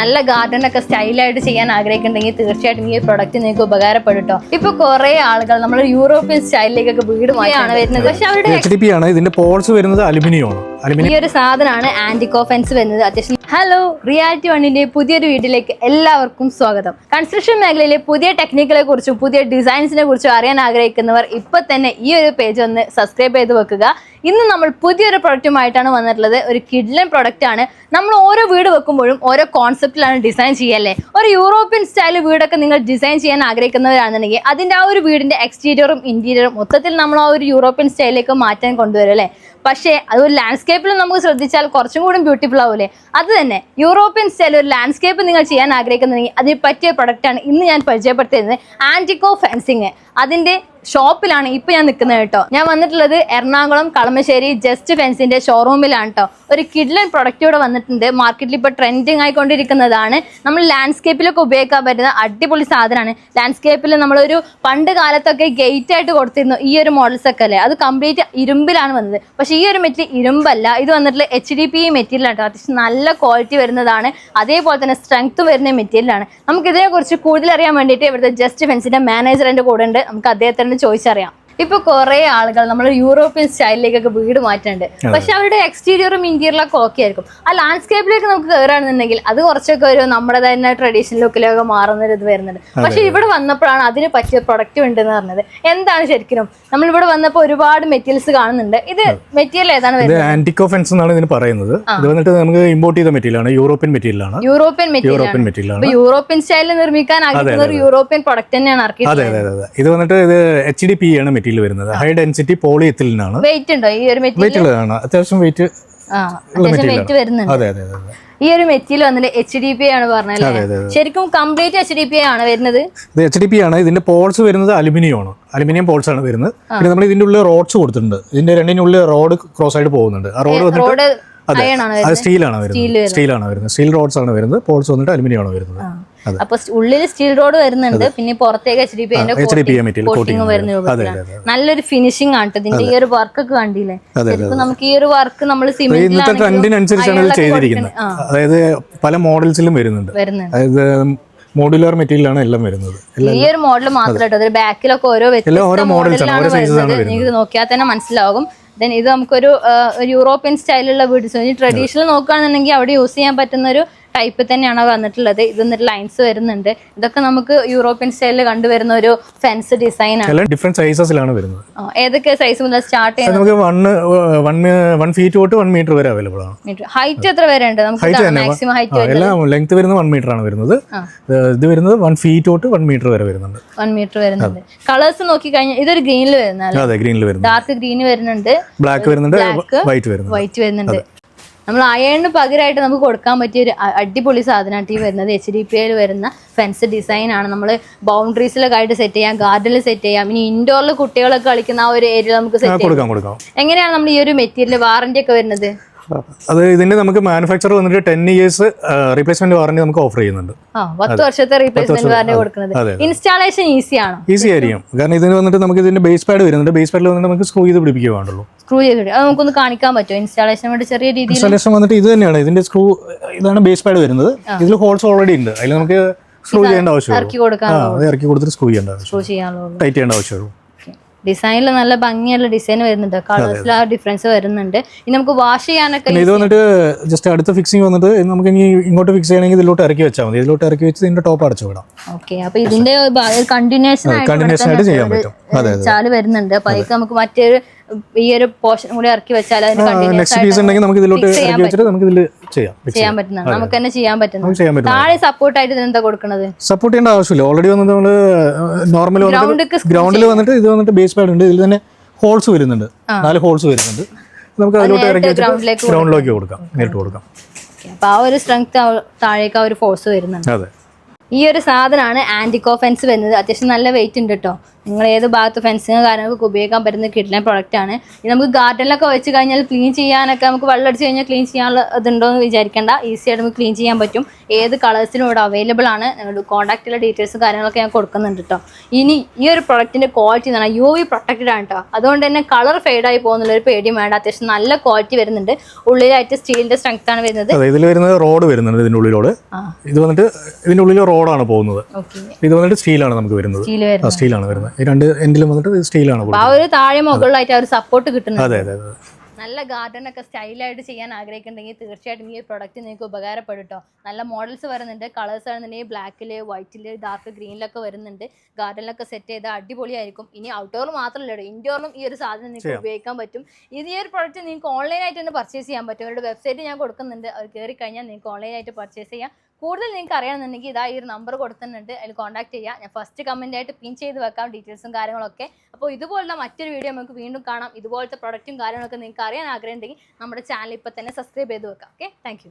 നല്ല ഗാർഡൻ ഒക്കെ സ്റ്റൈലായിട്ട് ചെയ്യാൻ ആഗ്രഹിക്കുന്നുണ്ടെങ്കിൽ തീർച്ചയായിട്ടും ഈ പ്രൊഡക്റ്റ് നിങ്ങൾക്ക് ഉപകാരപ്പെടും കേട്ടോ ഇപ്പൊ കുറെ ആളുകൾ നമ്മൾ യൂറോപ്യൻ സ്റ്റൈലിലേക്കൊക്കെ വീട് മാറ്റിയാണ് വരുന്നത്. പക്ഷെ അവരുടെ എച്ച് ഡി പി ആണ്. ഇതിന്റെ പോൾസ് വരുന്നത് അലുമിനിയമാണ്. ഈ ഒരു സാധനമാണ് ആന്റിക്കോ ഫെൻസ് വരുന്നത്. അത്യാവശ്യം ഹലോ റിയാലിറ്റി വണ്ണിന്റെ പുതിയൊരു വീട്ടിലേക്ക് എല്ലാവർക്കും സ്വാഗതം. കൺസ്ട്രക്ഷൻ മേഖലയിലെ പുതിയ ടെക്നിക്കുകളെ കുറിച്ചും പുതിയ ഡിസൈൻസിനെ കുറിച്ചും അറിയാൻ ആഗ്രഹിക്കുന്നവർ ഇപ്പൊ തന്നെ ഈ ഒരു പേജ് ഒന്ന് സബ്സ്ക്രൈബ് ചെയ്ത് വെക്കുക. ഇന്ന് നമ്മൾ പുതിയൊരു പ്രൊഡക്റ്റുമായിട്ടാണ് വന്നിട്ടുള്ളത്. ഒരു കിഡ്ലൻ പ്രൊഡക്റ്റ് ആണ് നമ്മൾ ഓരോ വീട് വെക്കുമ്പോഴും ഓരോ കോൺസെപ്റ്റിലാണ് ഡിസൈൻ ചെയ്യല്ലേ? ഒരു യൂറോപ്യൻ സ്റ്റൈൽ വീടൊക്കെ നിങ്ങൾ ഡിസൈൻ ചെയ്യാൻ ആഗ്രഹിക്കുന്നവരാണെന്നുണ്ടെങ്കിൽ അതിന്റെ ആ ഒരു വീടിന്റെ എക്സ്റ്റീരിയറും ഇന്റീരിയറും മൊത്തത്തിൽ നമ്മൾ ആ ഒരു യൂറോപ്യൻ സ്റ്റൈലിലേക്ക് മാറ്റാൻ കൊണ്ടുവരും അല്ലേ? പക്ഷേ അത് ഒരു ലാൻഡ്സ്കേപ്പിൽ നമുക്ക് ശ്രദ്ധിച്ചാൽ കുറച്ചും കൂടി ബ്യൂട്ടിഫുൾ ആവൂലേ? അത് തന്നെ യൂറോപ്യൻ സ്റ്റൈൽ ഒരു ലാൻഡ്സ്കേപ്പ് നിങ്ങൾ ചെയ്യാൻ ആഗ്രഹിക്കുന്നുണ്ടെങ്കിൽ അതിന് പറ്റിയ പ്രൊഡക്റ്റാണ് ഇന്ന് ഞാൻ പരിചയപ്പെടുത്തിയിരുന്നത് ആന്റിക്കോ ഫെൻസിങ് അതിന്റെ ഷോപ്പിലാണ് ഇപ്പൊ ഞാൻ നിൽക്കുന്നത് കേട്ടോ. ഞാൻ വന്നിട്ടുള്ളത് എറണാകുളം കളമശ്ശേരി ജസ്റ്റ് ഫെൻസിന്റെ ഷോറൂമിലാണ് കേട്ടോ ഒരു കിഡ്ലൻ പ്രൊഡക്റ്റ് ഇവിടെ വന്നിട്ടുണ്ട്. മാർക്കറ്റിൽ ഇപ്പൊ ട്രെൻഡിങ് ആയിക്കൊണ്ടിരിക്കുന്നതാണ്. നമ്മൾ ലാൻഡ്സ്കേപ്പിലൊക്കെ ഉപയോഗിക്കാൻ പറ്റുന്ന അടിപൊളി സാധനമാണ്. ലാൻഡ്സ്കേപ്പിൽ നമ്മളൊരു പണ്ട് കാലത്തൊക്കെ ഗേറ്റ് ആയിട്ട് കൊടുത്തിരുന്നു ഈ ഒരു മോഡൽസ് ഒക്കെ അല്ലേ? അത് കംപ്ലീറ്റ് ഇരുമ്പിലാണ് വന്നത്. പക്ഷെ ഈ ഒരു മെറ്റീരിയൽ ഇരുമ്പല്ല ഇത് വന്നിട്ടുള്ള എച്ച് ഡി പി മെറ്റീരിയൽ ആണ് അത്യാവശ്യം നല്ല ക്വാളിറ്റി വരുന്നതാണ്. അതേപോലെ തന്നെ സ്ട്രെങ്ത് വരുന്ന മെറ്റീരിയലാണ് നമുക്ക് ഇതിനെക്കുറിച്ച് കൂടുതൽ അറിയാൻ വേണ്ടിയിട്ട് ഇവിടുത്തെ ജസ്റ്റ് ഫെൻസിന്റെ മാനേജർ എന്റെ കൂടെ ഉണ്ട്. നമുക്ക് അദ്ദേഹത്തിനോട് ചോദിച്ചറിയാം. ഇപ്പൊ കുറെ ആളുകൾ നമ്മൾ യൂറോപ്യൻ സ്റ്റൈലിലേക്കൊക്കെ വീട് മാറ്റുന്നുണ്ട് പക്ഷെ അവരുടെ എക്സ്റ്റീരിയറും ഇന്റീരിയറും ഒക്കെ ഓക്കെ ആയിരിക്കും. ആ ലാൻഡ്സ്കേപ്പിലേക്ക് നമുക്ക് കയറുകയാണെന്നുണ്ടെങ്കിൽ അത് കുറച്ചൊക്കെ ഒരു നമ്മുടെ തന്നെ ട്രഡീഷണൽ ലുക്കിലൊക്കെ മാറുന്ന ഒരു ഇത് വരുന്നുണ്ട് പക്ഷെ ഇവിടെ വന്നപ്പോഴാണ് അതിന് പറ്റിയ പ്രൊഡക്റ്റ് ഉണ്ടെന്ന് പറഞ്ഞത്. എന്താണ് ശരിക്കും നമ്മൾ ഇവിടെ വന്നപ്പോൾ ഒരുപാട് മെറ്റീരിയൽസ് കാണുന്നുണ്ട്. ഇത് മെറ്റീരിയൽ ഏതാണ് വരുന്നത്? ആന്റിക്കോ ഫെൻസ് എന്നാണ് ഇതിന് പറയുന്നത്. ഇത് വന്നിട്ട് നമുക്ക് ഇമ്പോർട്ട് ചെയ്ത മെറ്റീരിയൽ ആണ് യൂറോപ്യൻ മെറ്റീരിയൽ ആണ് യൂറോപ്യൻ യൂറോപ്യൻ മെറ്റീരിയൽ ആണ് യൂറോപ്യൻ സ്റ്റൈലിൽ നിർമ്മിക്കാൻ ആഗ്രഹിക്കുന്ന ഒരു യൂറോപ്യൻ പ്രൊഡക്റ്റ് തന്നെയാണ് അതെ അതെ അതെ. ഇത് വന്നിട്ട് ഇത് എച്ച് ഡി പി ആണ് മെറ്റീരിയൽ. വരുന്നത്. ഹൈ ഡെൻസിറ്റി പോളിയത്തിൽ നിന്നാണ് വെയിറ്റ് ഉണ്ടോ? ഈ ഒരു മെറ്റീരിയൽ? വെയിറ്റ് ഉള്ളതാണ്. അത്യാവശ്യം വെയിറ്റ് വെയിറ്റ് വരുന്നുണ്ട്. അതെ അതെ അതെ ഈ ഒരു മെറ്റീരിയൽ വന്നിട്ട് എച്ച് ഡി പി ആണ് പറഞ്ഞത് ശരിക്കും കംപ്ലീറ്റ് എച്ച് ഡി പി ആണ് വരുന്നത്? ഇത് എച്ച് ഡി പി ആണ്. ഇതിന്റെ പോൾസ് വരുന്നത് അലുമിനിയം ആണ്. അലുമിനിയം പോൾസ് ആണ് വരുന്നത്. പിന്നെ നമ്മൾ ഇതിന്റെ ഉള്ളിൽ റോഡ്സ് കൊടുത്തിട്ടുണ്ട്. ഇതിന്റെ രണ്ടിനുള്ളിൽ റോഡ് ക്രോസ് ആയിട്ട് പോകുന്നുണ്ട്. ആ റോഡ് വന്നിട്ട് അതെ. അത് സ്റ്റീലാണ് വരുന്നത്. സ്റ്റീലാണ് വരുന്നത്. സ്റ്റീൽ റോഡ്സ് ആണ് വരുന്നത്. പോൾസ് വന്നിട്ട് അലുമിനിയം ആണ് വരുന്നത്. അപ്പൊ ഉള്ളിൽ സ്റ്റീൽ റോഡ് വരുന്നുണ്ട്. പിന്നെ പുറത്തേക്ക് H D P coating coating വരുന്ന അതെ രൂപത്തിലാണ് അതെ അതെ. നല്ലൊരു ഫിനിഷിംഗ് ആണ് ഇതിന്റെ ഈ ഒരു വർക്ക് ഒക്കെ കണ്ടില്ലേ? നമുക്ക് ഈ ഒരു വർക്ക് നമ്മൾ ഇന്നത്തെ ട്രെൻഡിനനുസരിച്ചാണ് ചെയ്തിരിക്കുന്നത്. അതായത് പല മോഡൽസിലും വരുന്നുണ്ട്. അതായത് മോഡുലാർ മെറ്റീരിയൽ ആണ് എല്ലാം വരുന്നത്. ഈ ഒരു മോഡൽ മാത്രം കേട്ടോ അതിൽ ബാക്കിലൊക്കെ ഓരോ ഓരോ മോഡൽസ് ആണ്, ഓരോ സൈസസ് ആണ് വരുന്നത്. നോക്കിയാൽ തന്നെ മനസ്സിലാകും ദെൻ ഇത് നമുക്കൊരു യൂറോപ്യൻ സ്റ്റൈലുള്ള വീട്. ട്രഡീഷണൽ നോക്കുകയാണെന്നുണ്ടെങ്കിൽ അവിടെ യൂസ് ചെയ്യാൻ പറ്റുന്ന ഒരു ടൈപ്പ് തന്നെയാണ് വന്നിട്ടുള്ളത്. ഇത് എന്നിട്ട് ലൈൻസ് വരുന്നുണ്ട്. ഇതൊക്കെ നമുക്ക് യൂറോപ്യൻ സ്റ്റൈലിൽ കണ്ടുവരുന്ന ഒരു ഫെൻസ് ഡിസൈൻ ആണ്. ഡിഫറെന്റ് സൈസസിലാണ് വരുന്നത്. ഏതൊക്കെ സൈസ് മുതൽ സ്റ്റാർട്ട് ചെയ്യുന്നത്? നമുക്ക് വൺ ഫീറ്റ് തൊട്ട് വൺ മീറ്റർ വരെ അവൈലബിൾ ആണ്. ഹൈറ്റ് എത്ര വരെ ഉണ്ട്? നമുക്ക് മാക്സിമം ഹൈറ്റ് വരെ എല്ലാം ലെങ്ത് വരുന്നത് വൺ മീറ്റർ ആണ് വരുന്നത്. ഇത് വരുന്നത് വൺ ഫീറ്റ് തൊട്ട് വൺ മീറ്റർ വരെ വരുന്നുണ്ട്. വൺ മീറ്റർ വരുന്നുണ്ട്. കളേഴ്സ് നോക്കി കഴിഞ്ഞാൽ ഇതൊരു ഗ്രീനിൽ വരുന്ന അതെ ഗ്രീനിൽ വരുന്നത്. ഡാർക്ക് ഗ്രീൻ വരുന്നുണ്ട്. ബ്ലാക്ക് വരുന്നുണ്ട് വൈറ്റ് വരുന്നുണ്ട്. വൈറ്റ് വരുന്നുണ്ട്. നമ്മൾ അയണിന് പകരമായിട്ട് നമുക്ക് കൊടുക്കാൻ പറ്റിയ ഒരു അടിപൊളി സാധനമായിട്ട് ഈ വരുന്നത് എച്ച് ഡി പി ഐയിൽ വരുന്ന ഫെൻസ് ഡിസൈൻ ആണ്. നമ്മൾ ബൗണ്ടറീസിലൊക്കെ ആയിട്ട് സെറ്റ് ചെയ്യാം ഗാർഡനിൽ സെറ്റ് ചെയ്യാം. ഇനി ഇൻഡോറിൽ കുട്ടികളൊക്കെ കളിക്കുന്ന ആ ഒരു ഏരിയ നമുക്ക് സെറ്റ് ചെയ്യാം. എങ്ങനെയാണ് നമ്മൾ ഈ ഒരു മെറ്റീരിയൽ വാറന്റി ഒക്കെ വരുന്നത്? അത് ഇതിന്റെ നമുക്ക് മാനുഫാക്ചർ വന്നിട്ട് ടെൻ ഇയേഴ്സ് റീപ്ലേസ്മെന്റ് വാറന്റി നമുക്ക് ഓഫർ ചെയ്യുന്നുണ്ട്. പത്ത് വർഷത്തെ റീപ്ലേസ്മെന്റ് വാറന്റി കൊടുക്കുന്നത്. ഇൻസ്റ്റാളേഷൻ ഈസി ആണ്? ഈസി ആയിരിക്കും. കാരണം ഇതിന് വന്നിട്ട് നമുക്ക് ഇതിന്റെ ബേസ് പാഡ് വരുന്നുണ്ട്. ബേസ് പാഡിൽ വന്നിട്ട് നമുക്ക് സ്ക്രൂ ചെയ്ത് പിടിപ്പിക്കുക വേണ്ടുള്ളൂ. സ്ക്രൂ ചെയ്ത് അത് നമുക്കൊന്ന് കാണിക്കാൻ പറ്റുമോ? ഇൻസ്റ്റാളേഷൻ വേണ്ടി ചെറിയ രീതിയിൽ ഇൻസ്റ്റാളേഷൻ വന്നിട്ട് ഇത് തന്നെയാണ്. ഇതിന്റെ സ്ക്രൂ ഇതാണ് ബേസ് പാഡ് വരുന്നത്. ഇതിൽ ഹോൾസ് ഓൾറെഡി ഉണ്ട്. അതിൽ നമുക്ക് സ്ക്രൂ ചെയ്യേണ്ട ആവശ്യമുള്ളൂ. ഇറക്കി കൊടുക്കാൻ ഇറക്കി കൊടുത്തിട്ട് സ്ക്രൂ ചെയ്യേണ്ട ആവശ്യം ടൈറ്റ് ചെയ്യേണ്ട ആവശ്യമുള്ളൂ. ഡിസൈനിൽ നല്ല ഭംഗിയുള്ള ഡിസൈൻ വരുന്നുണ്ട്. കളേഴ്സിൽ ആ ഡിഫറൻസ് വരുന്നുണ്ട്. ഇനി നമുക്ക് വാഷ് ചെയ്യാനൊക്കെ ഇത് വന്നിട്ട് ജസ്റ്റ് അടുത്ത ഫിക്സിംഗ് വന്നിട്ട് നമുക്ക് ഇനി ഇങ്ങോട്ട് ഫിക്സ് ചെയ്യണമെങ്കിൽ ഇതിലോട്ട് ഇറക്കി വെച്ചാൽ മതി. ഇതിലോട്ട് ഇറക്കി വെച്ച് ഇതിന്റെ ടോപ്പ് അടച്ചു വിടാം. ഓക്കെ അപ്പൊ ഇതിന്റെ കണ്ടിന്യൂഷൻ കണ്ടിന്യൂഷൻ ആയിട്ട് ചെയ്യാൻ പറ്റും. ചാൽ വരുന്നുണ്ട്. അപ്പൊ അതിലേക്ക് നമുക്ക് മറ്റൊരു ഈ ഒരു പോർഷൻ കൂടി ഇറക്കി വെച്ചാൽ അതിന് കണ്ടിന്യൂസ് നെക്സ്റ്റ് പീസ് ഉണ്ടെങ്കിൽ നമുക്ക് ഇതിലോട്ട് ഇറക്കി വെച്ചിട്ട് നമുക്ക് ഇതിൽ ചെയ്യാം fix ചെയ്യാൻ പറ്റുന്നതാണ് നമുക്ക് തന്നെ ചെയ്യാൻ പറ്റുന്നത് നമുക്ക് ചെയ്യാൻ പറ്റും താഴെ സപ്പോർട്ട് ആയിട്ട് ഇതിനെന്താ കൊടുക്കുന്നത് സപ്പോർട്ട് ചെയ്യേണ്ട ആവശ്യമില്ല. ഓൾറെഡി വന്നിട്ട് നമ്മൾ നോർമൽ ഗ്രൗണ്ടിൽ വന്നിട്ട് ഇത് വന്നിട്ട് ബേസ് പാഡ് ഉണ്ട്. ഇതിൽ തന്നെ ഹോൾസ് വരുന്നുണ്ട്. നാല് ഹോൾസ് വരുന്നുണ്ട്. നമുക്ക് അതിലോട്ട് ഇറക്കി ഗ്രൗണ്ടിലേക്ക് കൊടുക്കാം. നേരിട്ട് കൊടുക്കാം. അപ്പൊ ആ ഒരു സ്ട്രെങ്ത് താഴേക്ക് ആ ഒരു ഫോഴ്സ് വരുന്നുണ്ട്. അതെ. ഈ ഒരു സാധനമാണ് ആന്റിക്കോ ഫെൻസ് വരുന്നത്. അത്യാവശ്യം നല്ല വെയിറ്റ് ഉണ്ട് കേട്ടോ നിങ്ങൾ ഏത് ഭാഗത്ത് ഫെൻസിങ് കാര്യങ്ങളൊക്കെ ഉപയോഗിക്കാൻ പറ്റുന്ന കിട്ടുന്ന പ്രൊഡക്റ്റാണ് ആണ്. ഇത് നമുക്ക് ഗാർഡനിലൊക്കെ വെച്ച് കഴിഞ്ഞാൽ ക്ലീൻ ചെയ്യാനൊക്കെ നമുക്ക് വെള്ളം അടിച്ച് കഴിഞ്ഞാൽ ക്ലീൻ ചെയ്യാനുള്ള ഇതുണ്ടോ എന്ന് വിചാരിക്കേണ്ട. ഈസി ആയിട്ട് നമുക്ക് ക്ലീൻ ചെയ്യാൻ പറ്റും. ഏത് കളേഴ്സിനും ഇവിടെ അവൈലബിൾ ആണ്. നിങ്ങളുടെ കോൺടാക്റ്റിലെ ഡീറ്റെയിൽസും കാര്യങ്ങളൊക്കെ ഞാൻ കൊടുക്കുന്നുണ്ട് കേട്ടോ ഇനി ഈ ഒരു പ്രൊഡക്റ്റിന്റെ ക്വാളിറ്റി എന്ന് പറഞ്ഞാൽ യു വി പ്രൊട്ടക്റ്റഡ് ആണ് കേട്ടോ അതുകൊണ്ട് തന്നെ കളർ ഫെയ്ഡായി പോകുന്നുള്ള ഒരു പേടിയും വേണ്ട. അത്യാവശ്യം നല്ല ക്വാളിറ്റി വരുന്നുണ്ട്. ഉള്ളിലായിട്ട് സ്റ്റീലിന്റെ സ്ട്രെങ്ത് ആണ് വരുന്നത്. ഇതിൽ വരുന്നത് റോഡ് വരുന്നുണ്ട് ഇതിന്റെ ഉള്ളിലോട്. ഇത് വന്നിട്ട് ഇതിന്റെ ഉള്ളിൽ റോഡാണ് പോകുന്നത്. ഓക്കെ ഇത് വന്നിട്ട് സ്റ്റീലാണ് നമുക്ക് വരുന്നത്. സ്റ്റീലാണ് വരുന്നത്. ഈ രണ്ട് എൻഡിലും വന്നിട്ട് സ്റ്റീലാണ് ആ ഒരു താഴെ മുകളിലായിട്ട് ആ ഒരു സപ്പോർട്ട് കിട്ടുന്നുണ്ട്. അതെ അതെ അതെ നല്ല ഗാർഡൻ ഒക്കെ സ്റ്റൈലായിട്ട് ചെയ്യാൻ ആഗ്രഹിക്കുന്നുണ്ടെങ്കിൽ തീർച്ചയായിട്ടും ഈ ഒരു പ്രൊഡക്റ്റ് നിങ്ങൾക്ക് ഉപകാരപ്പെടും കേട്ടോ നല്ല മോഡൽസ് വരുന്നുണ്ട്. കളേഴ്സ് ആണെന്നുണ്ടെങ്കിൽ ബ്ലാക്കിൽ വൈറ്റിൽ ഡാർക്ക് ഗ്രീനിലൊക്കെ വരുന്നുണ്ട്. ഗാർഡനിലൊക്കെ സെറ്റ് ചെയ്താൽ അടിപൊളിയായിരിക്കും. ഇനി ഔട്ട്ഡോർ മാത്രമല്ല കേട്ടോ ഇൻഡോറിലും ഈ ഒരു സാധനം നിങ്ങൾക്ക് ഉപയോഗിക്കാൻ പറ്റും. ഇത് ഈ ഒരു പ്രൊഡക്റ്റ് നിങ്ങൾക്ക് ഓൺലൈനായിട്ട് തന്നെ പർച്ചേസ് ചെയ്യാൻ പറ്റും. അവരുടെ വെബ്സൈറ്റ് ഞാൻ കൊടുക്കുന്നുണ്ട്. അവർ കയറി കഴിഞ്ഞാൽ നിങ്ങൾക്ക് ഓൺലൈനായിട്ട് പർച്ചേസ് ചെയ്യാം. കൂടുതൽ നിങ്ങൾക്ക് അറിയണമെന്നുണ്ടെങ്കിൽ ഇതാ ഈ ഒരു നമ്പർ കൊടുത്തിട്ടുണ്ട്. അതിൽ കോൺടാക്ട് ചെയ്യുക ഞാൻ ഫസ്റ്റ് കമന്റ് ആയിട്ട് പിൻ ചെയ്ത് വെക്കാം ഡീറ്റെയിൽസും കാര്യങ്ങളൊക്കെ. അപ്പോൾ ഇതുപോലുള്ള മറ്റൊരു വീഡിയോ നമുക്ക് വീണ്ടും കാണാം. ഇതുപോലത്തെ പ്രൊഡക്റ്റും കാര്യങ്ങളൊക്കെ നിങ്ങൾക്ക് അറിയാൻ ആഗ്രഹമുണ്ടെങ്കിൽ നമ്മുടെ ചാനൽ ഇപ്പോൾ തന്നെ സബ്സ്ക്രൈബ് ചെയ്ത് വെക്കാം. Okay thank